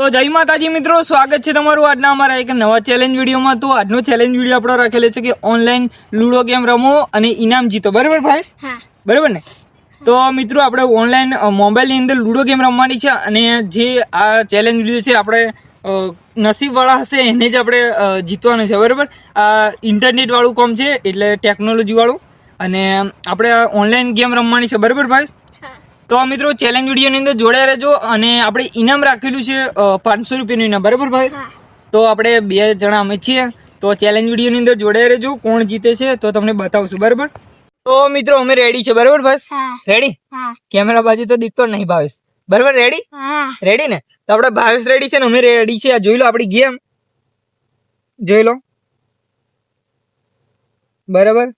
તો જય માતાજી મિત્રો સ્વાગત છે તમારું આજના અમારા એક નવા ચેલેન્જ વિડીયોમાં. તો આજનો ચેલેન્જ વીડિયો આપણો રાખેલો છે કે ઓનલાઈન લૂડો ગેમ રમો અને ઇનામ જીતો. બરાબર ભાઈ? બરાબર ને? તો મિત્રો આપણે ઓનલાઈન મોબાઈલની અંદર લૂડો ગેમ રમવાની છે અને જે આ ચેલેન્જ વીડિયો છે આપણે નસીબવાળા હશે એને જ આપણે જીતવાનું છે. બરાબર? આ ઇન્ટરનેટવાળું કોમ છે એટલે ટેકનોલોજીવાળું અને આપણે ઓનલાઈન ગેમ રમવાની છે. બરાબર ભાઈ? તો મિત્રો ચેલેન્જ વિડીયોની અંદર જોડાયા રહેજો અને આપણે ઇનામ રાખેલું છે પાંચસો રૂપિયાનું ઇનામ. બરાબર ભાઈ? તો આપણે બે જણા અમે છીએ. તો ચેલેન્જ વિડીયોની અંદર જોડાયા રહેજો. કોણ જીતે છે તો તમને બતાવશું. બરાબર? તો મિત્રો અમે રેડી છે. બરાબર બસ રેડી કેમેરા બાજુ તો દીખતો જ નહીં ભાવેશ. બરાબર? રેડી હા. રેડી ને? તો આપણે ભાવેશ રેડી છે ને અમે રેડી છે. આ જોઈ લો આપણી ગેમ જોઈ લો. બરાબર?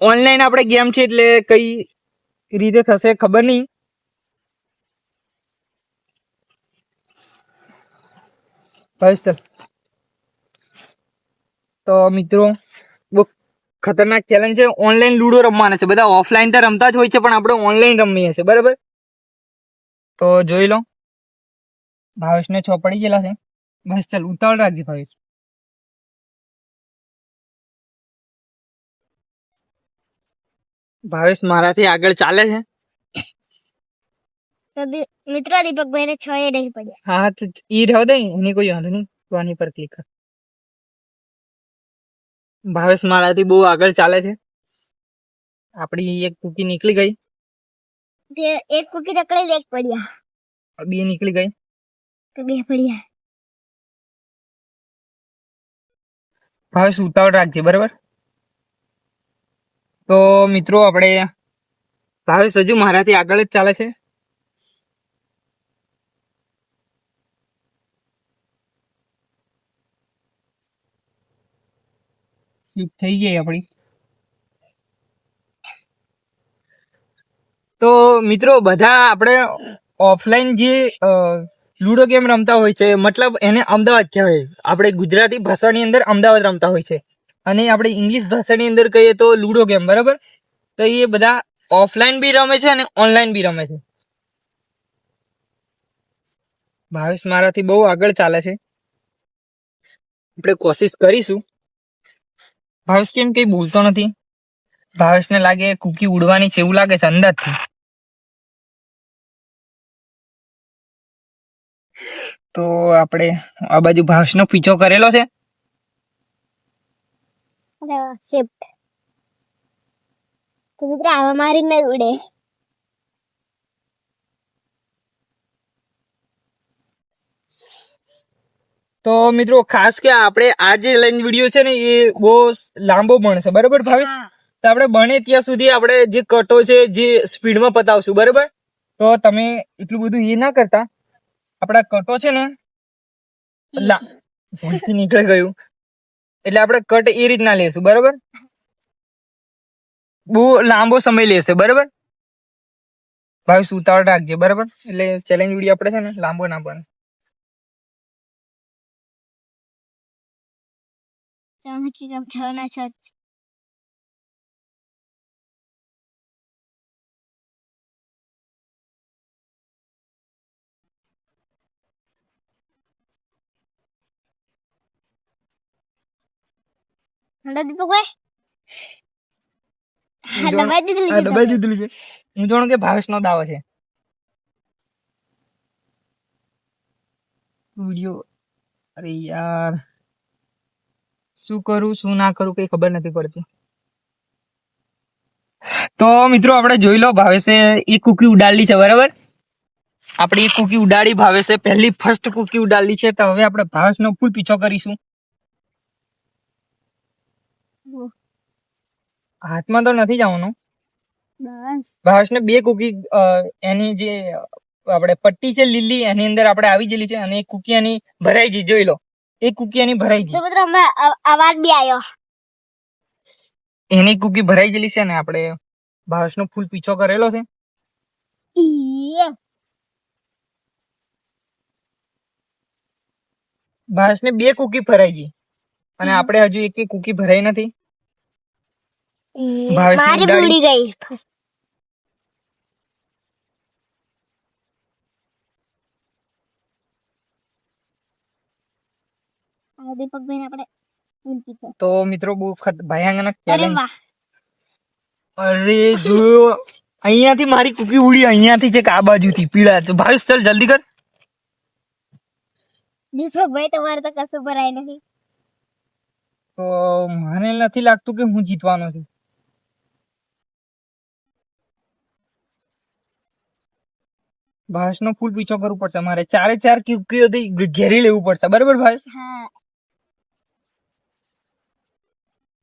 ઓનલાઈન આપણે ગેમ છે એટલે કઈ રીતે થશે, ખબર નહીં. તો મિત્રો, બહુ ખતરનાક ચેલેન્જ છે. ઓનલાઈન લૂડો રમવાના છે. બધા ઓફલાઈન તો રમતા જ હોય છે, પણ આપણે ઓનલાઈન રમીએ છીએ. બરાબર? તો જોઈ લો. ભાવેશને છ પડી ગયેલા છે. બસ ચાલ, ઉતાવળ રાખજે ભાવેશ. ભાવેશ મારાથી આગળ ચાલે છે? મિત્રો દીપકભાઈ ને છ એ નહીં પડ્યા. હા તો ઈ રહેવા દે એની કોઈ વાંધો નહીં તું આની પર ક્લિક કર. ભાવેશ મારાથી બહુ આગળ ચાલે છે. આપણી એક કુકી નીકળી ગઈ. તે એક કુકી રકડી એક પડ્યા. બે નીકળી ગઈ. તો બે પડ્યા. ભાવેશ ઉતાવળ રાખજે બરાબર? તો મિત્રો આપણે ભાવેશ હજુ મારાથી આગળ જ ચાલે છે. થઈ ગઈ આપણી. તો મિત્રો બધા આપણે ઓફલાઈન જે લૂડો ગેમ રમતા હોય છે, મતલબ એને અમદાવાદ કહેવાય. આપણે ગુજરાતી ભાષાની અંદર અમદાવાદ રમતા હોય છે. અને આપણે ઇંગ્લિશ ભાષાની અંદર કહીએ તો લૂડો ગેમ બરાબર? તો એ બધા ઓફલાઈન બી રમે છે અને ઓનલાઈન બી રમે છે. ભાવેશ, મારાથી બહુ આગળ ચાલે છે. આપણે કોશિશ કરીશું. ભાવેશ, કેમ કંઈ બોલતો નથી? ભાવેશને લાગે કુકી ઉડવાની છે, એવું લાગે છે, અંદાજથી. તો આપણે આ બાજુ ભાવેશનો પીછો કરેલો છે. અરે શિફ્ટ તો મિત્રો આવા મારી મેં ઉડે તો મિત્રો ખાસ કે આપણે આ જે લાઈન વીડિયો છે ને એ બહુ લાંબો બનશે. બરાબર ભાવેશ? તો આપણે બને ત્યાં સુધી આપણે જે કટો છે જે સ્પીડમાં પતાવશું. બરાબર? તો તમે એટલું બધું એ ના કરતા. આપણા કટો છે ને નીકળી ગયું. એટલે આપણે કટ એ રીતના લેશું, બરોબર? બહુ લાંબો સમય લેશે, બરોબર? ભાઈ સુતાવળ રાખજે, બરાબર? એટલે ચેલેન્જ વીડિયો આપણે છે ને લાંબો ના બને. તમે કેમ છ ના છ દબાઈ દીધેલી હા છે દબાઈ તમે. દીધેલું છે હું જાણું કે ભાવેશનો દાવો છે. વીડિયો અરે યાર. શું કરું શું ના કરું કઈ ખબર નથી પડતી. તો મિત્રો આપણે જોઈ લો ભાવેશે એક કુકી ઉડાડલી છે બરાબર? આપણે એક કુકી ઉડાડી ભાવેશે પહેલી ફર્સ્ટ કુકી ઉડાડલી છે. તો હવે આપણે ભાવેશનો ફૂલ પીછો કરીશું. હાથમાં તો નથી જવાનું. બસ. ભાવેશને બે કુકી એની જે આપણે પટ્ટી છે લીલી એની અંદર આપણે આવી ગયેલી છે અને એક કુકી એની ભરાઈ ગઈ જોઈ લો. એક કુકી એની ભરાઈ ગઈ. પુત્ર અમે અવાજ બી આવ્યો એની કુકી ભરાઈ ગયેલી છે ને આપણે ભાવેશનો ફૂલ પીછો કરેલો છે. ઈ. ભાવેશને બે કુકી ભરાઈ ગઈ. અને આપણે હજુ એક કુકી ભરાઈ નથી. મારી ઉડાડી. ગઈ. દીપકભાઈ આપણે તો મિત્રો બહુ ભયાનક અરે challenge. અરે જો અહીંયાથી મારી કુકી ઉડી અહીંયાથી છે આ બાજુથી પીળા. તો ભાવેશ ચાલ જલ્દી કર. દીપકભાઈ તમારે તો કશું ભરાય નહીં તો મને નથી લાગતું કે હું જીતવાનો છું. ભાવેશનો ફૂલ પીછો કરવો પડશે. મારે ચારે ચાર કયો ઘેરી લેવું પડશે. બરાબર ભાવેશ?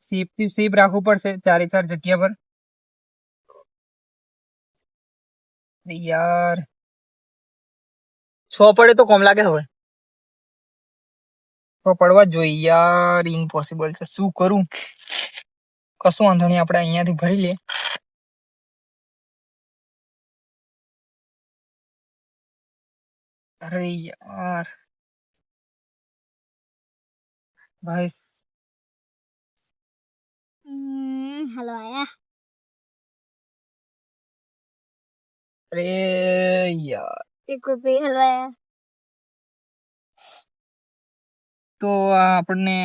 સેફથી સેફ રાખવું પડશે ચારે ચાર જગ્યા પર. યાર. છ પડે તો કોમ લાગે હવે? છ પડવા જોઈએ યાર. ઇમ્પોસિબલ છે. શું કરું? કશું વાંધો નહીં. આપણે અહીંયાથી ભરી લઈએ. અરે યાર ભાઈ હાલો આયા અરે યાર દીપકભાઈ હાલો આયા તો આપણને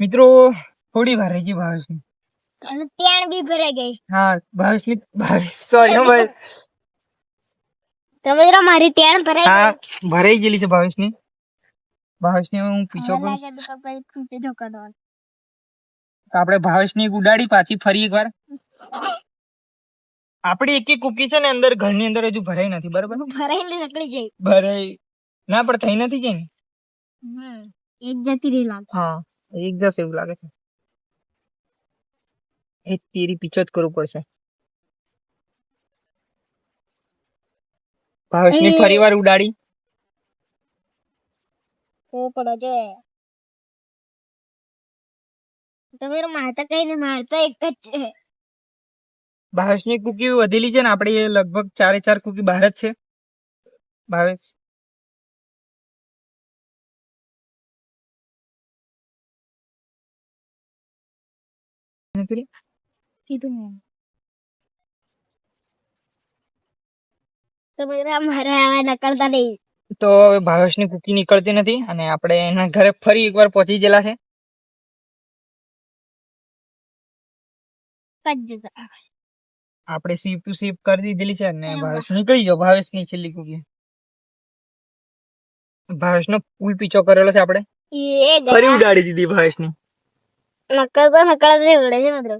મિત્રો થોડી વાર રહી ગઈ ભાવેશની અને ત્યાં બી ભરાઈ ગઈ હા ભાવેશની ભાવેશ સોરી ભાવેશ તમે જરા મારી ત્યાં ભરાઈ હા ભરાઈ ગયેલી છે ભાવેશની. ભાવેશની હું પીછો કરું. આપણે ભાવેશની એક ઉડાડી પાછી ફરી એકવાર. આપડી એક એક કુકી છે ને અંદર ઘરની અંદર હજુ ભરાઈ નથી બરાબર? ભરાયેલી નીકળી જાય. ભરાઈ. ના પણ થઈ નથી કે ને? એક જતી રહી લાગે. હા એક જશે એવું લાગે છે. એક તીરી પીછો જ કરવું પડશે. ભાવેશની ફરી વાર ઉડાડી. તો પડો છે તમે મારતા કઈ ને મારતા એક જ છે. ભાવેશની કુકી વધેલી છે ને આપણે લગભગ ચારે ચાર કુકી બહાર જ છે. ભાવેશ. કીધું મેં તમે જરા મારે આવા નકળતા નહીં તો હવે ભાવેશની કુકી નીકળતી નથી અને આપણે એના ઘરે ફરી એકવાર પહોંચી ગયેલા છે. આપણે સીપ ટુ સીપ કરી દીધેલી છે અને ભાવેશ નીકળી ગયો ભાવેશની છેલ્લી કુકી. ભાવેશનો ફૂલ પીછો કરેલો છે આપણે. ફરી ઉડાડી દીધી ભાવેશની. નકળતા નકળતા નહીં ઉડે છે મિત્રો.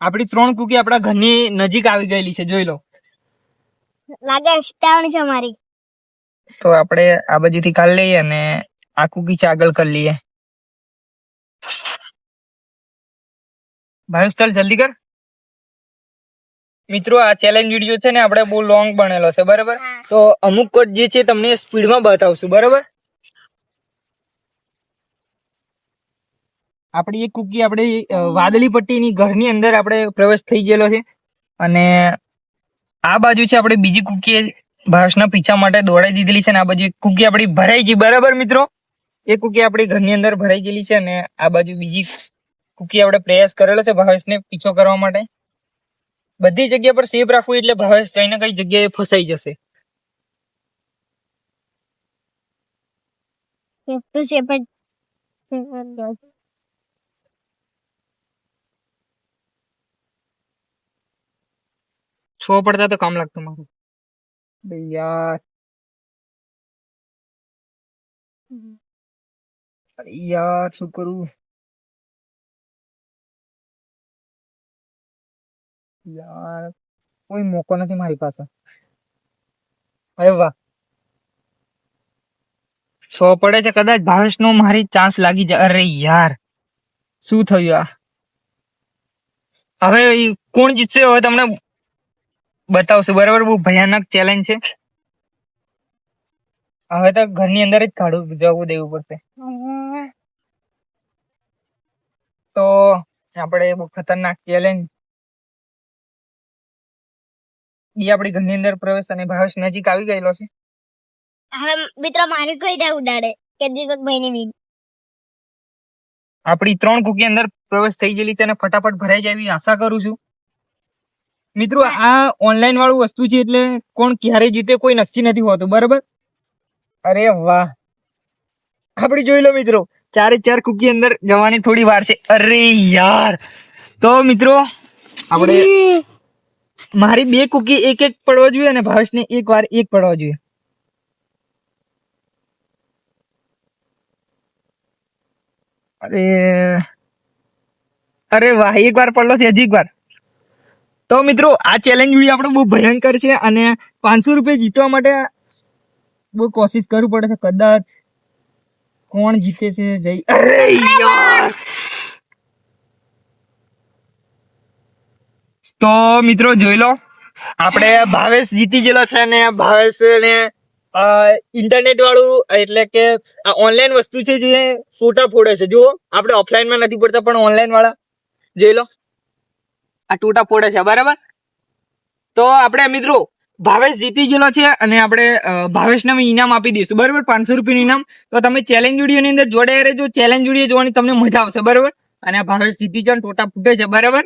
આપણી ત્રણ કુકી આપણા ઘરની નજીક આવી ગયેલી છે જોઈ લો. લાગે અષ્ટાવણ છે મારી. તો આપણે આ બાજુથી કાલ લઈએ અને આ કુકી છે આગળ કરી લઈએ. ભાઈ ચાલ જલ્દી કર. મિત્રો આ ચેલેન્જ વીડિયો છે ને આપણે બહુ લોંગ બનેલો છે બરાબર? તો અમુક કોડ જે છે તમને સ્પીડમાં બતાવશું બરાબર? આપણી એક કુકી આપણે વાદળી પટ્ટીની ઘરની અંદર આપણે પ્રવેશ થઈ ગયેલો છે. અને આ બાજુ છે આપણે બીજી કુકી ભાષના પીછા માટે દોડાઈ દીધેલી છે અને આ બાજુ એક કુકી આપણી ભરાઈ ગઈ. બરાબર મિત્રો? એ કુકી આપણી ઘરની અંદર ભરાઈ ગયેલી છે અને આ બાજુ બીજી કુકી આપણે પ્રયાસ કરેલો છે ભાવેશને પીછો કરવા માટે. બધી જગ્યા પર સેફ રાખવું એટલે ભાવેશ કઈ ને કઈ જગ્યાએ ફસાઈ જશે. સેપટુ સેપટ સેપટ છો પડતા તો કામ લાગતું મારું યાર યાર શું કરું યાર કોઈ મોકો નથી મારી પાસે અરે વાહ સો પડે છે કદાચ ભાવેશ નો મારી ચાન્સ લાગી જાય અરે યાર શું થયું આ હવે કોણ જીતશે હવે તમને બતાવશું. બરાબર બહુ ભયાનક ચેલેન્જ છે. હવે તો ઘરની અંદર જ કાઢું જવું દેવું પડશે. તો આપણે બહુ ખતરનાક ચેલેન્જ એ આપણી ઘરની અંદર પ્રવેશ અને ભાવેશ નજીક આવી ગયેલો છે. હવે મિત્રો મારી કોઈ ના ઉડાડે. કે દીપક ભાઈ ની મીન આપણી ત્રણ કુકી અંદર પ્રવેશ થઈ ગયેલી છે અને ફટાફટ ભરાઈ જાય એવી આશા કરું છું. મિત્રો આ ઓનલાઈન વાળું વસ્તુ છે એટલે કોણ ક્યારે જીતે કોઈ નક્કી નથી હોતું બરાબર? અરે વાહ. આપણે જોઈ લો મિત્રો ચારે ચાર કુકી અંદર જવાની થોડી વાર છે. અરે યાર. તો મિત્રો આપણે મારી બે કુકી એક એક પડવા જોઈએ અને ભાવેશને એક વાર એક પડવા જોઈએ. અરે અરે વાહ એક વાર પડલો છે હજી એક વાર. તો મિત્રો, આ ચેલેન્જ વીડિયો આપણો બહુ ભયંકર છે અને પાંચસો રૂપિયા જીતવા માટે બહુ કોશિશ કરવું પડે છે. કદાચ કોણ જીતે છે? જય અરે તો મિત્રો, જોઈ લો. આપણે ભાવેશ જીતી ગયેલો છે અને ભાવેશ ને ઇન્ટરનેટ વાળું એટલે કે આ ઓનલાઈન વસ્તુ છે જે ફોટા ફોડે છે. જુઓ, આપણે ઓફલાઈનમાં નથી પડતા, પણ ઓનલાઈન વાળા. જોઈ લો. આ ટૂટા ફોડે છે, બરાબર? તો આપણે મિત્રો, ભાવેશ જીતી ગયેલો છે અને આપણે ભાવેશને અમે ઇનામ આપી દઈશું, બરાબર? પાંચસો રૂપિયાનું ઇનામ. તો તમે ચેલેન્જ વિડીયોની અંદર જોડાયા રહેજો ચેલેન્જ વીડિયો જોવાની તમને મજા આવશે, બરાબર? અને ભાવેશ જીતી ગયો ટોટા ફૂટે છે, બરાબર?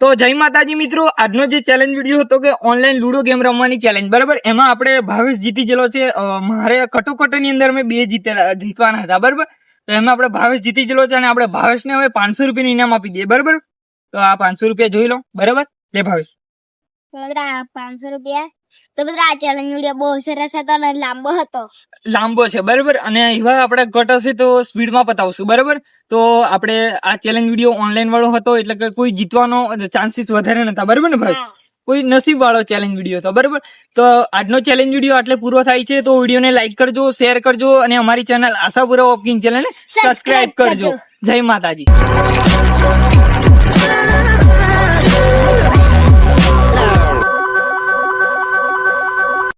તો જય માતાજી મિત્રો, આજનો જે ચેલેન્જ વીડિયો હતો કે ઓનલાઈન લુડો ગેમ રમવાની ચેલેન્જ બરાબર? એમાં આપણે ભાવેશ જીતી ગયેલો છે. મારે કટોકટની અંદર મેં બે જીતેલા, જીતવાના હતા, બરાબર? તો એમાં આપણે ભાવેશ જીતી ગયેલો છે અને આપણે ભાવેશને હવે પાંચસો રૂપિયાનું ઇનામ આપી દઈએ, બરાબર? તો આ પાંચસો રૂપિયા જોઈ લો, બરાબર? લે ભાવેશ. પાંચસો રૂપિયા તો બધા આ ચેલેન્જ વીડિયો બહુ સરસ હતો અને લાંબો હતો. લાંબો છે બરાબર? અને એવા આપણે કટ હશે તો સ્પીડમાં પતાવશું બરાબર? તો આપણે આ ચેલેન્જ વીડિયો ઓનલાઈન વાળો હતો એટલે કે કોઈ જીતવાનો ચાન્સીસ વધારે નતા બરાબર ને ભાઈ? કોઈ નસીબ વાળો ચેલેન્જ વીડિયો હતો બરાબર? તો આજનો ચેલેન્જ વીડિયો આટલે પૂરો થાય છે તો વિડીયોને લાઈક કરજો શેર કરજો અને અમારી ચેનલ આશાપુરા ઓપકિંગ ચેનલને સબસ્ક્રાઇબ કરજો. જય માતાજી.